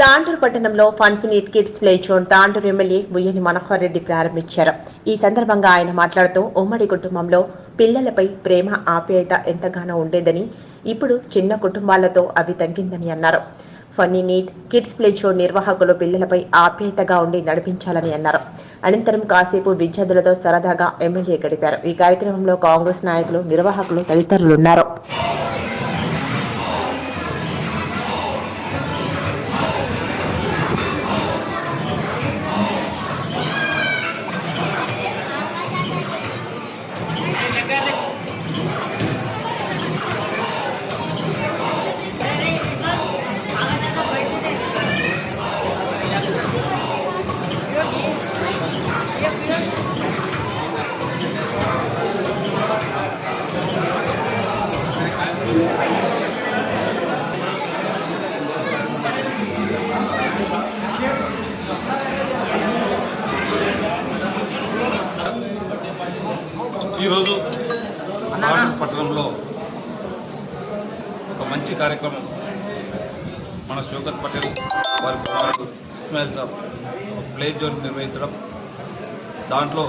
తాండూరు పట్టణంలో ఫన్ఫినిట్ kids play zone Tandur MLA Buyyani Manohar Reddy ప్రారంభించారు. ఈ సందర్భంగా ఆయన మాట్లాడుతూ ఉమ్మడి కుటుంబంలో పిల్లలపై ప్రేమ ఆప్యాయత ఎంతగానో ఉండేదని ఇప్పుడు చిన్న కుటుంబాలతో అవి తగ్గిందని అన్నారు. Funny neat kids play zone నిర్వాహకులు పిల్లలపై ఆప్యాయతగా ఉండి నడిపించాలని అన్నారు. అనంతరం కాసేపు విద్యార్థులతో సరదాగా ఎమ్మెల్యే గడిపారు. ఈ కార్యక్రమంలో కాంగ్రెస్ నాయకులు నిర్వాహకులు తదితరులున్నారు. ఈరోజు పట్టణంలో ఒక మంచి కార్యక్రమం మన షోకత్ పటేల్ వారి కుమారుడు ఇస్మాయిల్ సాబ్ ప్లే జోన్ నిర్వహించడం. దాంట్లో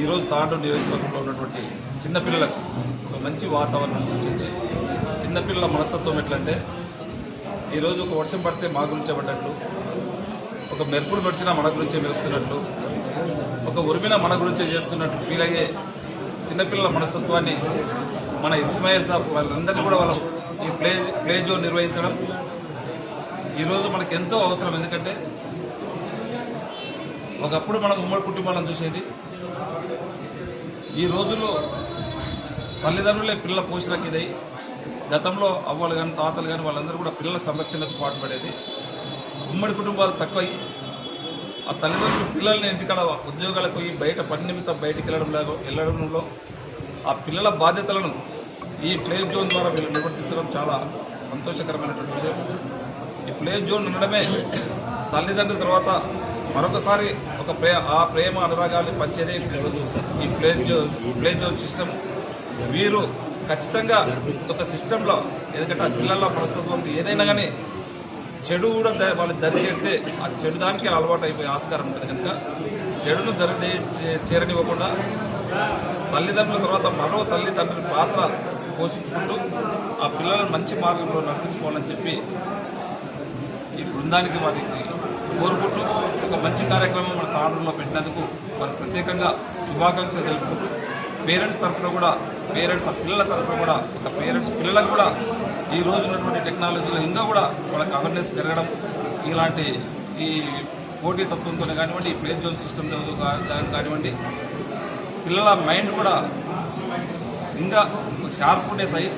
ఈరోజు తాండూరు నియోజకవర్గంలో ఉన్నటువంటి చిన్నపిల్లలకు ఒక మంచి వాతావరణం సూచించి చిన్నపిల్లల మనస్తత్వం ఎట్లంటే ఈరోజు ఒక వర్షం పడితే మా గురించే పడ్డట్లు ఒక మెరుపులు మెడిచినా మన గురించే మెరుస్తున్నట్లు ఒక ఉరిమిన మన గురించే చేస్తున్నట్లు ఫీల్ అయ్యే చిన్నపిల్లల మనస్తత్వాన్ని మన ఇస్మాయిల్ సాబ్ వాళ్ళందరినీ కూడా వాళ్ళ ఈ ప్లే ప్లే జోన్ నిర్వహించడం ఈరోజు మనకు ఎంతో అవసరం. ఎందుకంటే ఒకప్పుడు మనం ఉమ్మడి కుటుంబాలను చూసేది ఈ రోజుల్లో తల్లిదండ్రులే పిల్లల పోషణకి ఇదై గతంలో అవ్వలు కానీ తాతలు కానీ వాళ్ళందరూ కూడా పిల్లల సంరక్షణకు పాటుపడేది. ఉమ్మడి కుటుంబాలు తక్కువై ఆ తల్లిదండ్రులు పిల్లల్ని ఇంటికాడ ఉద్యోగాలకు పోయి బయట పని నిమిత్తం బయటికి వెళ్ళడం లేదో వెళ్ళడంలో ఆ పిల్లల బాధ్యతలను ఈ ప్లే జోన్ ద్వారా వీళ్ళు నిర్వర్తించడం చాలా సంతోషకరమైనటువంటి విషయం. ఈ ప్లే జోన్ ఉండడమే తల్లిదండ్రుల తర్వాత మరొకసారి ఒక ప్రే ఆ ప్రేమ అనురాగాన్ని పంచేదే ఈరోజు ఈ play zone. Play zone system వీరు ఖచ్చితంగా ఒక సిస్టంలో ఎందుకంటే ఆ పిల్లల ప్రస్తుతం ఏదైనా కానీ చెడు కూడా వాళ్ళు దరి చేస్తే ఆ చెడు దానికి అలవాటు అయిపోయే ఆస్కారం ఉంటుంది కనుక చెడును దరి చే- చేరనివ్వకుండా తల్లిదండ్రుల తర్వాత మరో తల్లిదండ్రుల పాత్ర పోషించుకుంటూ ఆ పిల్లలను మంచి మార్గంలో నడిపించుకోవాలని చెప్పి ఈ బృందానికి వారికి కోరుకుంటూ ఒక మంచి కార్యక్రమం మన తాండ్రులో పెట్టినందుకు వారికి ప్రత్యేకంగా శుభాకాంక్షలు తెలుపుకుంటూ పేరెంట్స్ తరఫున కూడా పేరెంట్స్ ఆ పిల్లల తరఫున కూడా ఒక పేరెంట్స్ పిల్లలకు కూడా ఈ రోజు ఉన్నటువంటి టెక్నాలజీలో ఇంకా కూడా వాళ్ళకి అవేర్నెస్ పెరగడం ఇలాంటి ఈ పోటీ తత్వంతో కానివ్వండి ఈ ప్లే జోన్ సిస్టమ్ కానివ్వండి పిల్లల మైండ్ కూడా ఇంకా షార్ప్నెస్ అయ్యి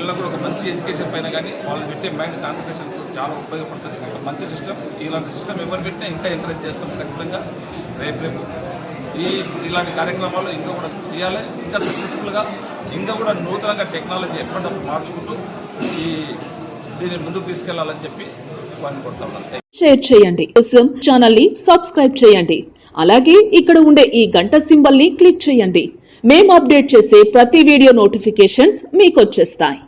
పిల్లలకు ఒక మంచి ఎడ్యుకేషన్ పైన కానీ వాళ్ళు పెట్టే మైండ్ కాన్సన్ట్రేషన్ చాలా ఉపయోగపడుతుంది. ఒక మంచి సిస్టమ్ ఇలాంటి సిస్టమ్ ఎవరు పెట్టినా ఇంకా ఎంకరేజ్ చేస్తాం ఖచ్చితంగా. రేపు రేపు ఈ ఇలాంటి కార్యక్రమాలు ఇంకా కూడా చేయాలి. ఇంకా సక్సెస్ఫుల్గా ఇంకా కూడా నూతనంగా టెక్నాలజీ ఎప్పటికప్పుడు మార్చుకుంటూ ఈ దీన్ని ముందుకు తీసుకెళ్ళాలని చెప్పి షేర్ చేయండి. కోసం ఛానల్ని సబ్స్క్రైబ్ చేయండి. అలాగే ఇక్కడ ఉండే ఈ గంట సింబల్ని క్లిక్ చేయండి. మేము అప్డేట్ చేసే ప్రతి వీడియో నోటిఫికేషన్స్ మీకు వచ్చేస్తాయి.